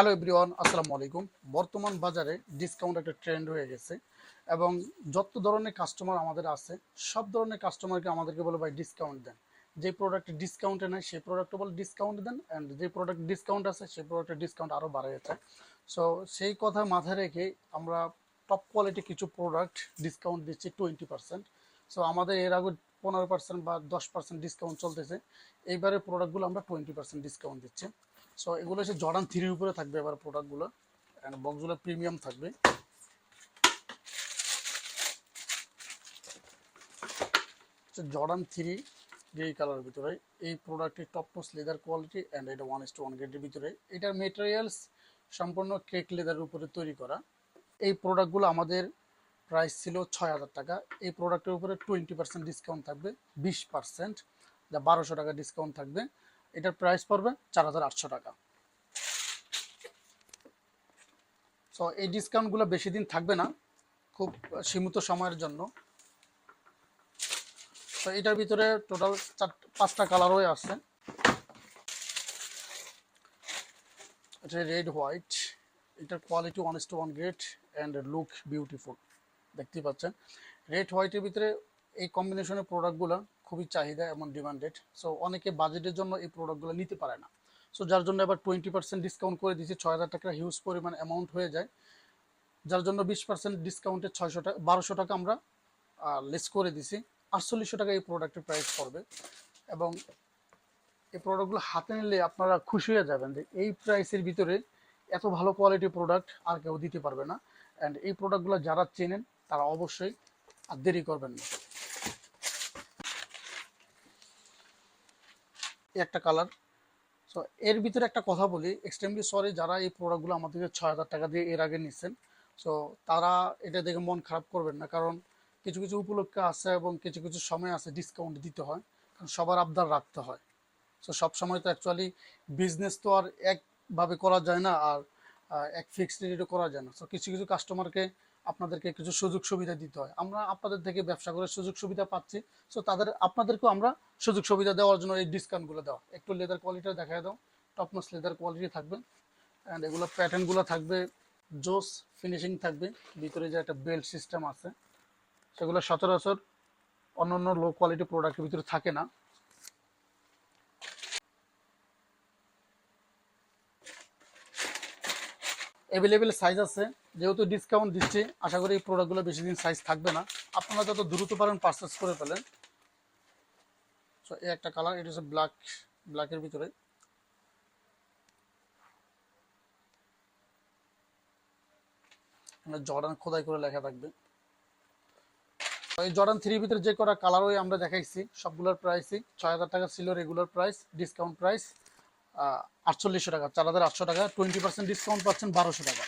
Hello everyone, আসসালামু আলাইকুম। বর্তমান বাজারে ডিসকাউন্ট একটা ট্রেন্ড হয়ে গেছে এবং যত ধরনের কাস্টমার আমাদের আছে, সব ধরনের কাস্টমারকে আমাদেরকে বলে, ভাই ডিসকাউন্ট দেন। যে প্রোডাক্ট ডিসকাউন্টে নেয়, সেই প্রোডাক্টে বলে ডিসকাউন্ট দেন। অ্যান্ড যে প্রোডাক্ট ডিসকাউন্ট আছে, সেই প্রোডাক্টের ডিসকাউন্ট আরও বাড়িয়েছে সো সেই কথা মাথায় রেখে আমরা টপ কোয়ালিটি কিছু প্রোডাক্ট ডিসকাউন্ট দিচ্ছি টোয়েন্টি পার্সেন্ট সো আমাদের এর আগে পনেরো পার্সেন্ট বা দশ পার্সেন্ট ডিসকাউন্ট চলতেছে। এইবারে প্রোডাক্টগুলো আমরা টোয়েন্টি পার্সেন্ট ডিসকাউন্ট দিচ্ছি। সো এগুলো হচ্ছে জর্ডান থ্রির উপরে থাকবে এবার প্রোডাক্টগুলো অ্যান্ড বক্সগুলো প্রিমিয়াম থাকবে। জর্ডান থ্রি গ্রে কালারের ভিতরে। এই প্রোডাক্টটি টপনোস লেদার কোয়ালিটি অ্যান্ড এটা ওয়ান ইস টু ওয়ান গ্রেডের ভিতরে। এটার মেটেরিয়ালস সম্পূর্ণ কেক লেদারের উপরে তৈরি করা। এই প্রোডাক্টগুলো আমাদের প্রাইস ছিল ছয় হাজার টাকা। এই প্রোডাক্টের উপরে টোয়েন্টি পার্সেন্ট ডিসকাউন্ট থাকবে, বিশ পার্সেন্ট যা বারোশো টাকা ডিসকাউন্ট থাকবে। এটার প্রাইস পড়বে চার হাজার আটশো টাকা। সো এই ডিসকাউন্টগুলো বেশি দিন থাকবে না, খুব সীমিত সময়ের জন্য। তো এটার ভিতরে টোটাল চার, পাঁচটা কালারই আছে এটা রেড হোয়াইট এটার quality one two one great and look beautiful দেখতেই পাচ্ছেন। রেড হোয়াইটের ভিতরে এই কম্বিনেশনের প্রোডাক্টগুলো খুবই চাহিদা এমন ডিমান্ডেড সো অনেকে বাজেটের জন্য এই প্রোডাক্টগুলো নিতে পারে না। সো যার জন্য এবার টোয়েন্টি পার্সেন্ট ডিসকাউন্ট করে দিয়েছি, ছয় হাজার টাকা হিউজ পরিমাণ অ্যামাউন্ট হয়ে যায়। যার জন্য বিশ পার্সেন্ট ডিসকাউন্টে ছয়শো টাকা, বারোশো টাকা আমরা লেস করে দিছি আটচল্লিশশো টাকা এই প্রোডাক্টের প্রাইস পড়বে। এবং এই প্রোডাক্টগুলো হাতে নিলে আপনারা খুশি হয়ে যাবেন যে এই প্রাইসের ভিতরে এত ভালো কোয়ালিটির প্রোডাক্ট আর কেউ দিতে পারবে না। অ্যান্ড এই প্রোডাক্টগুলো যারা চেনেন, তারা অবশ্যই আর দেরি করবেন না। একটা কালার সো এর ভিতরে একটা কথা বলি এক্সট্রিমলি সরি যারা এই প্রোডাক্টগুলো আমাদেরকে ছয় হাজার টাকা দিয়ে এর আগে নিচ্ছেন সো তারা এটা দেখে মন খারাপ করবেন না, কারণ কিছু কিছু উপলক্ষে আছে এবং কিছু কিছু সময় আছে ডিসকাউন্ট দিতে হয়, কারণ সবার আবদার রাখতে হয়। সো সব সময় তো অ্যাকচুয়ালি বিজনেস তো আর একভাবে করা যায় না, আর এক ফিক্সড রেটও করা যায় না। সো কিছু কিছু কাস্টমারকে আপনাদেরকে কিছু সুযোগ সুবিধা দিতে হয়। আমরা আপনাদের থেকে ব্যবসা করে সুযোগ সুবিধা পাচ্ছি। সো তাদের, আপনাদেরকেও আমরা সুযোগ সুবিধা দেওয়ার জন্য এই ডিসকাউন্টগুলো দেওয়া। একটু লেদার কোয়ালিটি দেখায় দাও। টপনস লেদার কোয়ালিটি থাকবে। অ্যান্ড এগুলো প্যাটার্নগুলো থাকবে। জোস ফিনিশিং থাকবে। ভিতরে যে একটা বেল্ট সিস্টেম আছে, সেগুলো সচরাচর অন্য অন্য লো কোয়ালিটি প্রোডাক্টের ভিতরে থাকে না। অ্যাভেলেবেল সাইজ আছে। যেহেতু ডিসকাউন্ট দিচ্ছি, আশা করি এই প্রোডাক্টগুলো বেশি দিন সাইজ থাকবে না। আপনারা যত দ্রুত পারেন পারচেস করে ফেলেন। সো এই একটা কালার এটা হচ্ছে ব্ল্যাক ব্ল্যাকের ভিতরে। জর্ডান খোদাই করে লেখা থাকবে। এই জর্ডান থ্রির ভিতরে যে কটা কালারই আমরা দেখাইছি, সবগুলোর প্রাইসই ছয় হাজার টাকা ছিল রেগুলার প্রাইস ডিসকাউন্ট প্রাইস আটচল্লিশশো টাকা। চার হাজার আটশো টাকা টোয়েন্টি পার্সেন্ট ডিসকাউন্ট পাচ্ছেন বারোশো টাকা।